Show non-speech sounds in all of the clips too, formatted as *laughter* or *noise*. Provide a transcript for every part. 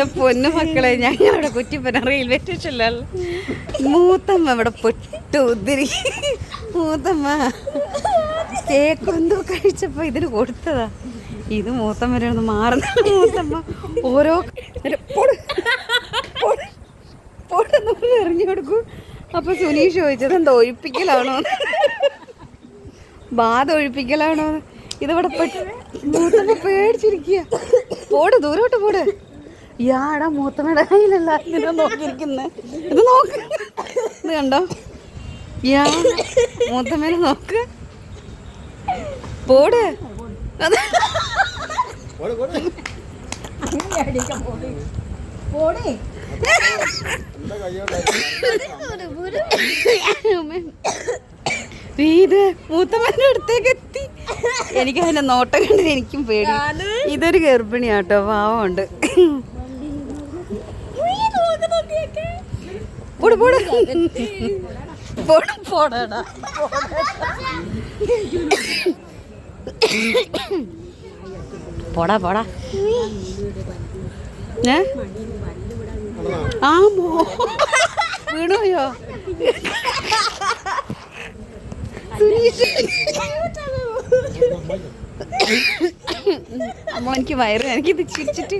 എന്റെ പൊന്നു മക്കളെ ഞങ്ങളുടെ കുറ്റിപ്പന റെയിൽവേ സ്റ്റേഷനിലല്ല മൂത്തമ്മ ഇവിടെ പൊട്ടു ഉതിരി. മൂത്തമ്മ കേക്ക് എന്തോ കഴിച്ചപ്പോ ഇതിന് കൊടുത്തതാ. ഇത് ഒന്ന് മാറുന്ന മൂത്തമ്മ ഓരോ എറിഞ്ഞുകൊടുക്കും അപ്പൊ സുനീഷ് ചോദിച്ചത് എന്താ ഒഴിപ്പിക്കലാണോ? ബാധ ഒഴിപ്പിക്കലാണോ? ഇതിവിടെ പെട്ട് പേടിച്ചിരിക്കുക പോട് ദൂരോട്ട് പോട്. യാടാ മൂത്തമ്മയുടെ കയ്യിലല്ല ഇതിനെ നോക്കിയിരിക്കുന്നത് ഇത് നോക്ക്. ഇത് കണ്ടോ? യാ മൂത്തമ്മേനെ നോക്ക്. പോട്. ഇത് മൂത്തമ്മേന്റെ അടുത്തേക്ക് എത്തി. എനിക്ക് അതിന്റെ നോട്ടം കണ്ടിട്ട് എനിക്കും പേടി. ഇതൊരു ഗർഭിണിയാട്ടോ പാവമുണ്ട്. പോട് പോട്. പോട് പോടാടാ പോടാ. പോടാ ഏ? ആ മോ. സുനീഷ്. അമ്മ എനിക്ക് വയറ് എനിക്കിത് ചിരിച്ചിട്ട്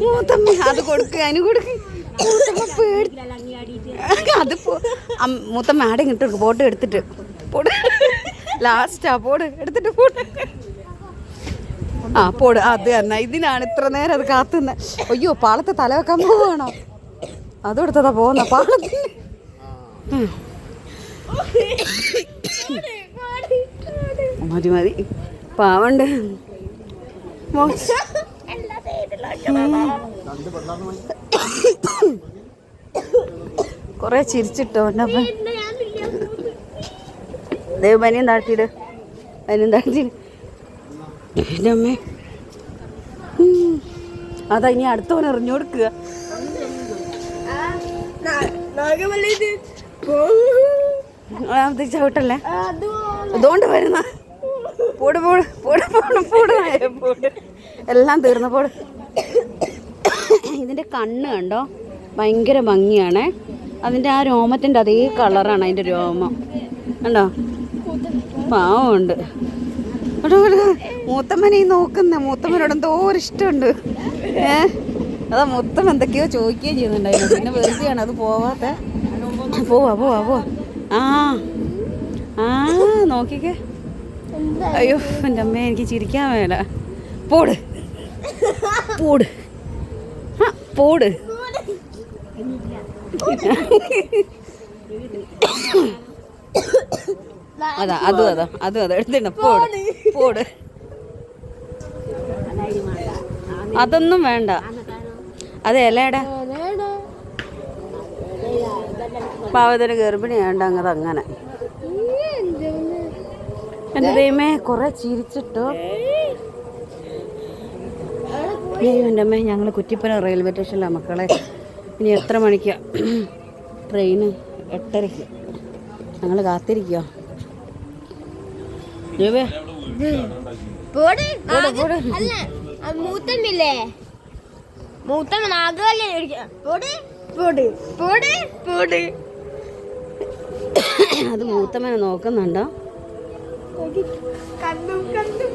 മൂത്തമ്മ അത് കൊടുക്ക് അതിന് കൊടുക്ക്. മൂത്തമ്മ പേടി *laughs* *laughs* അത് മൂത്ത മാഡം ഇങ്ങോട്ട് ഫോട്ടോ എടുത്തിട്ട് പോട്. ലാസ്റ്റാ പോട് എടുത്തിട്ട് പോട്. ആ പോട്. അത് തന്നെ. ഇതിനാണ് ഇത്ര നേരം അത് കാത്തുന്ന അയ്യോ പാളത്തെ തല വെക്കാൻ പോവാണോ? അതെടുത്തതാ പോകുന്ന പാളത്തിന്. മതി മതി. പാവണ്ട്. *coughs* കൊറേ ചിരിച്ചിട്ടോ എന്റെ അപ്പൻ ദൈവം പനിയും താഴ്ത്തിയിട് പനിയും താഴ്ത്തിയിട് അമ്മേ. അതാ ഇനി അടുത്തവൻ എറിഞ്ഞു കൊടുക്കുക. ചവിട്ടല്ലേ? അതുകൊണ്ട് വരുന്ന. പോട് പോട് പോട് പോട് പോട്. എല്ലാം തീർന്നു പോട്. ഇതിന്റെ കണ്ണ് കണ്ടോ? ഭയങ്കര ഭംഗിയാണേ. അതിന്റെ ആ രോമത്തിന്റെ അതേ കളറാണ് അതിന്റെ രോമം. കണ്ടോ? പാവമുണ്ട്. മൂത്തമ്മനെ ഈ നോക്കുന്ന. മൂത്തമ്മനോട് എന്തോ ഒരു ഇഷ്ടമുണ്ട്. ഏ? അതാ മൊത്തം എന്തൊക്കെയോ ചോദിക്കുകയും ചെയ്യുന്നുണ്ടായിരുന്നു. പിന്നെ വെറുതെയാണ് അത് പോവാത്ത. പോവാ പോവാ പോവാ. ആ ആ നോക്കിക്കേ. അയ്യോ എന്റെ അമ്മ എനിക്ക് ചിരിക്കാൻ വേല പോട്. പോട്. പോട്. അതാ അതും അതാ അതും അതാ എടുത്തിട പോട് പോട്. അതൊന്നും വേണ്ട. അതെ അല്ലേടാ പാവത്തിന് ഗർഭിണി വേണ്ട അങ്ങത് അങ്ങനെ എന്റെ ദൈവമേ കുറെ ചിരിച്ചിട്ടോ? അയ്യോ എന്റെ അമ്മേ ഞങ്ങൾ കുറ്റിപ്പുര റെയിൽവേ സ്റ്റേഷനിലാണ് മക്കളെ. ഇനി എത്ര മണിക്കാ? ട്രെയിന് എട്ടരയ്ക്ക്. ഞങ്ങൾ കാത്തിരിക്കുക മൂത്തമ്മില്ലേ മൂത്തമ്മ നാഗവല്ലേ അത് മൂത്തമ്മനെ നോക്കുന്നുണ്ടോ? കണ്ടു കണ്ടു.